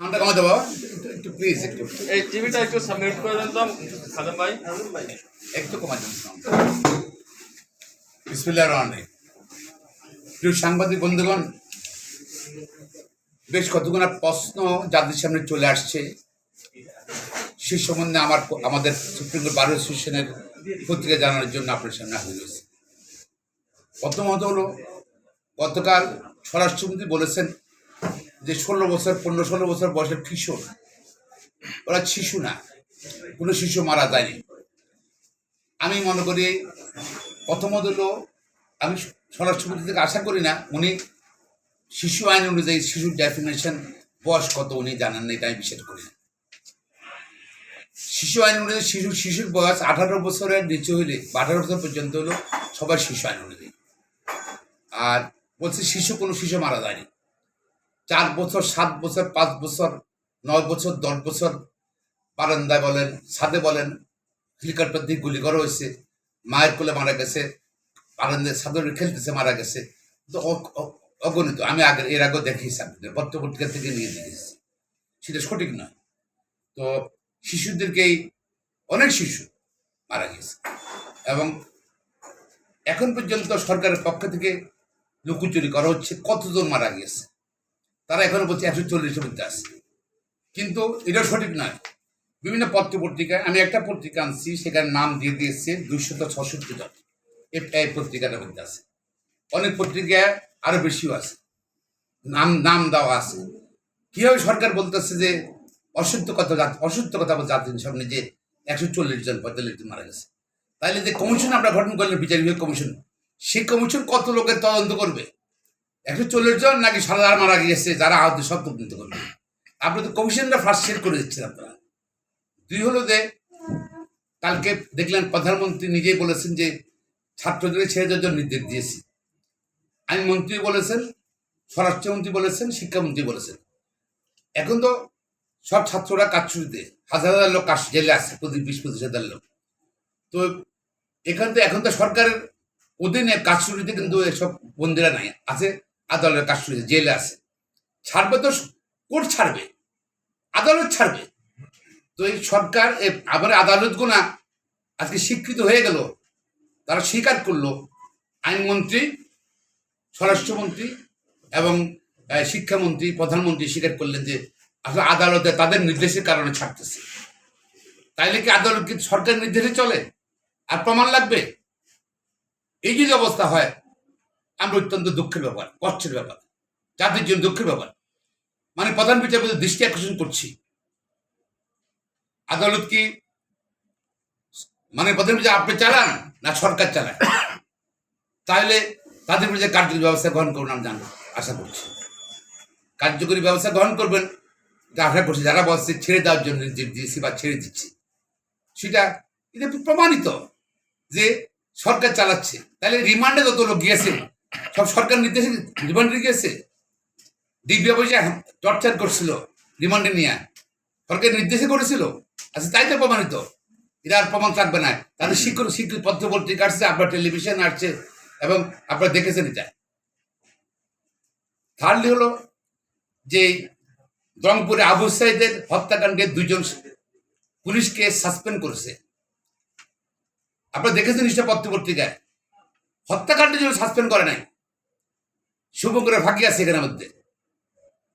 সাউন্ডটা কমে দেবো একটু একটু প্লিজ একটু। এই টিভিটা একটু সাবমিট করে দেন তো খাদেম ভাই। একটু কমা দেন বিসমিল্লাহির রহমানির প্রিয় সাংবাদিক বন্ধুগণ বেশ কতগুলো প্রশ্ন যাদের সামনে চলে আসছে। সে সম্বন্ধে আমার আমাদের সুপ্রিম কোর্ট বার অ্যাসোসিয়েশনের পত্রিকা জানানোর জন্য আপনার সামনে হাজির হয়েছে। প্রথমত হলো গতকাল স্বরাষ্ট্রমন্ত্রী বলেছেন যে ষোলো বছর, পনেরো, ষোলো বছর বয়সের কিশোর, ওরা শিশু না, কোনো শিশু মারা যায়নি। আমি মনে করি, প্রথমত হলো, আমি স্বরাষ্ট্রমন্ত্রী থেকে আশা করি না, উনি শিশু আইন অনুযায়ী শিশুর ডেফিনেশন বয়স কত উনি জানেন না, এটা আমি বিশ্বাস করি না। শিশু আইন অনুযায়ী শিশু, শিশুর বয়স আঠারো বছরের নিচে হইলে, বা আঠারো বছর পর্যন্ত হলো, সবার শিশু আইন অনুযায়ী। আর বলছে শিশু, কোনো শিশু মারা যায়নি। চার বছর, সাত বছর, পাঁচ বছর, নয় বছর, দশ বছর বারান্দায় বলেন, ছাদে বলেন হেলিকপ্টার দিয়ে গুলি করা হয়েছে। মায়ের কোলে মারা গেছে, বারান্দায় ছাদে খেলতেছে, মারা গেছে। তো অগণিত, আমি আগে, এর আগেও দেখিয়েছি আপনাদের, পত্রপত্রিকা থেকে নিয়ে দেখেছি সেটা সঠিক নয়। তো শিশুদেরকেই, অনেক শিশু মারা গেছে। এবং এখন পর্যন্ত সরকারের পক্ষ থেকে লুকোচুরি করা হচ্ছে, কতজন মারা গিয়েছে তারা এখনও বলছে একশো চল্লিশের মধ্যে আছে। কিন্তু এটা সঠিক নয়। বিভিন্ন পত্র পত্রিকায় আমি একটা পত্রিকা আনছি, সেখানে নাম দিয়ে দিয়েছে দুইশত ছষট্টি জন। এই- পত্রিকাটার মধ্যে আছে। অনেক পত্রিকায় আরও বেশিও আছে। নাম নাম দেওয়া আছে। কীভাবে সরকার বলতেছে যে অসত্য কথা অসত্য কথা জাতির সামনে যে একশো চল্লিশ জন পঁয়তাল্লিশ জন মারা গেছে। তাইলে যে কমিশন আমরা গঠন করলেন বিচার বিভাগ কমিশন, সেই কমিশন কত লোকের তদন্ত করবে? একশো চল্লিশ জন নাকি সারা মারা গিয়েছে, যারা আহত সব তদন্ত করবে। আপনি তো কমিশনটা ফার্স্ট সেট করে দিচ্ছেন আপনারা। দুই হলো যে, কালকে দেখলেন প্রধানমন্ত্রী নিজেই বলেছেন যে, ছাত্রদের ছেড়ে দেওয়ার নির্দেশ দিয়েছি। আইনমন্ত্রী বলেছেন, স্বরাষ্ট্রমন্ত্রী বলেছেন, শিক্ষামন্ত্রী বলেছেন। এখন তো সব ছাত্ররা কাজছুটিতে হাজার হাজার লোক কাজ জেলে আছে, প্রতি বিশ পঁচিশ হাজার লোক। তো এখান তো এখন তো সরকারের অধীনে কাজছুটিতে কিন্তু এসব বন্দিরা নাই, আছে। আদালতের কাজছুটিতে জেলে আছে। ছাড়বে তো, কোর্ট ছাড়বে, আদালত ছাড়বে। তো এই সরকার আবার আদালত গোনা আজকে স্বীকৃত হয়ে গেল, তারা স্বীকার করল আইনমন্ত্রী, স্বরাষ্ট্রমন্ত্রী এবং শিক্ষামন্ত্রী, প্রধানমন্ত্রী স্বীকার করলেন যে আসলে আদালতে তাদের নির্দেশের কারণে ছাড়তেছে। তাইলে কি আদালত কি সরকারের নির্দেশে চলে? আর প্রমাণ লাগবে? এই যদি অবস্থা হয় আমরা অত্যন্ত দুঃখের ব্যাপার, কষ্টের ব্যাপার জাতির জন্য দুঃখের ব্যাপার। মানে প্রধান বিচারপতি দৃষ্টি আকর্ষণ করছি। আদালত কি মানে প্রধান বিচার আপনি চালান না সরকার চালান তাহলে তাদের বিরুদ্ধে কার্যকরী ব্যবস্থা গ্রহণ করুন আমি জানব, আশা করছি। কার্যকরী ব্যবস্থা গ্রহণ করবেন আশা করছি যারা বলছে ছেড়ে দেওয়ার জন্য দিয়েছি বা ছেড়ে দিচ্ছি, সেটা এটা প্রমাণিত যে সরকার চালাচ্ছে। তাহলে রিমান্ডে যত লোক গিয়েছে সব সরকার নির্দেশে রিমান্ডে গিয়েছে। দিব্য পয়সা টর্চার করছিল রিমান্ডে নিয়ে। সরকার নির্দেশে করেছিল। আচ্ছা তাই তো প্রমাণিত। এরা আর প্রমাণ থাকবে না। তাদের শিক্ষক শিক্ষক পত্র পত্রিকা আসছে, আপনার টেলিভিশন আসছে এবং আপনারা দেখেছেন এটা। থার্ডলি হলো যে রংপুরে আবু সাইদের হত্যাকাণ্ডে দুজন পুলিশকে সাসপেন্ড করেছে। আপনারা দেখেছেন নিশ্চয় পত্র পত্রিকায় হত্যাকাণ্ডের জন্য সাসপেন্ড করে নাই। শুভঙ্করের ফাঁকি আছে এখানের মধ্যে।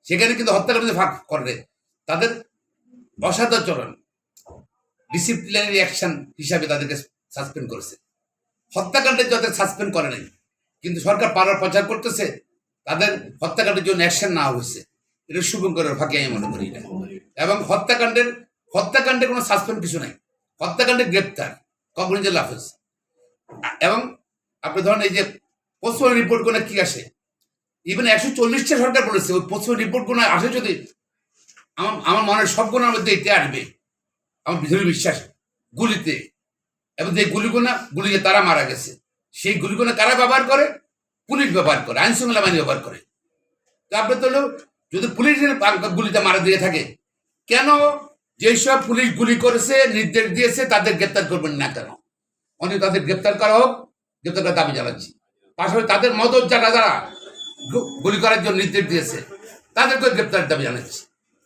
সেখানে কিন্তু হত্যাকাণ্ডে ফাঁক করে তাদের অসাদাচরণ ডিসিপ্লিনারি অ্যাকশন হিসাবে তাদেরকে সাসপেন্ড করেছে। হত্যাকাণ্ডের যাদের সাসপেন্ড করে নাই। কিন্তু সরকার পাড়ার প্রচার করতেছে, তাদের হত্যাকাণ্ডের জন্য অ্যাকশন নেওয়া হয়েছে। এটা শুভঙ্করের ফাঁকি আমি মনে করি না। এবং হত্যাকাণ্ডের হত্যাকাণ্ডে কোনো সাসপেন্ড কিছু নাই। হত্যাকাণ্ডে গ্রেপ্তার কগনিজের লাফেজ এবং আপনি ধরেন এই যে পোস্টমর্টম রিপোর্ট কোনো কি আসে? ইভেন একশো চল্লিশটা সরকার বলেছে ওই পোস্টমর্টম রিপোর্ট কোনো আসে যদি আমার আমার মনের সব গুণের মধ্যে এটা আসবে আমার ভিতরে বিশ্বাস গুলিতে। এবং যে গুলিগুনা গুলিতে তারা মারা গেছে সেই গুলিগুনা কারা ব্যবহার করে? পুলিশ ব্যবহার করে আইন শৃঙ্খলা বাহিনী ব্যবহার করে। তারপরে তো হলো, যদি পুলিশের গুলিতে মারা দিয়ে থাকে কেন যেসব পুলিশ গুলি করেছে নির্দেশ দিয়েছে তাদের গ্রেপ্তার করবেন না কেন? অনেক তাদের গ্রেপ্তার করা হোক গ্রেপ্তার করার দাবি জানাচ্ছি। পাশাপাশি তাদের মদত যারা যারা গুলি করার জন্য নির্দেশ দিয়েছে তাদেরকে গ্রেপ্তারের দাবি জানাচ্ছি।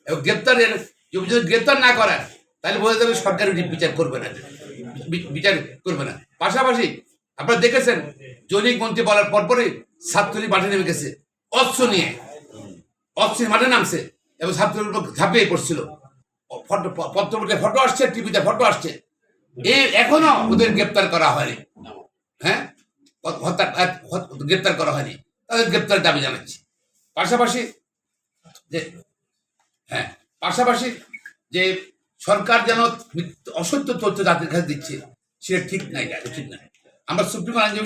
এবং গ্রেপ্তারের, যদি গ্রেপ্তার না করেন, তাহলে বোঝা যাবে সরকার বিচার করবে না বিচার করবে না। পাশাপাশি আপনারা দেখেছেন জৈনিক মন্ত্রী বলার পরপরই ছাত্রলীগ মাঠে নেমে গেছে, অস্ত্র নিয়ে। অস্ত্রের মাঠে নামছে এবং ছাত্রলীগ উপর ঝাঁপিয়ে পড়ছিল। ফটো পত্রপত্রে ফটো আসছে, টিভিতে ফটো আসছে। এই এখনও ওদের গ্রেপ্তার করা হয়নি। হ্যাঁ? হত্যা গ্রেপ্তার করা হয়নি। তাদের গ্রেপ্তার দাবি জানাচ্ছি। পাশাপাশি যে হ্যাঁ পাশাপাশি যে সরকার যেন অসত্য তথ্য জাতির কাছে দিচ্ছে, সেটা ঠিক নাই উচিত নাই। আমরা সুপ্রিম আইনজীবী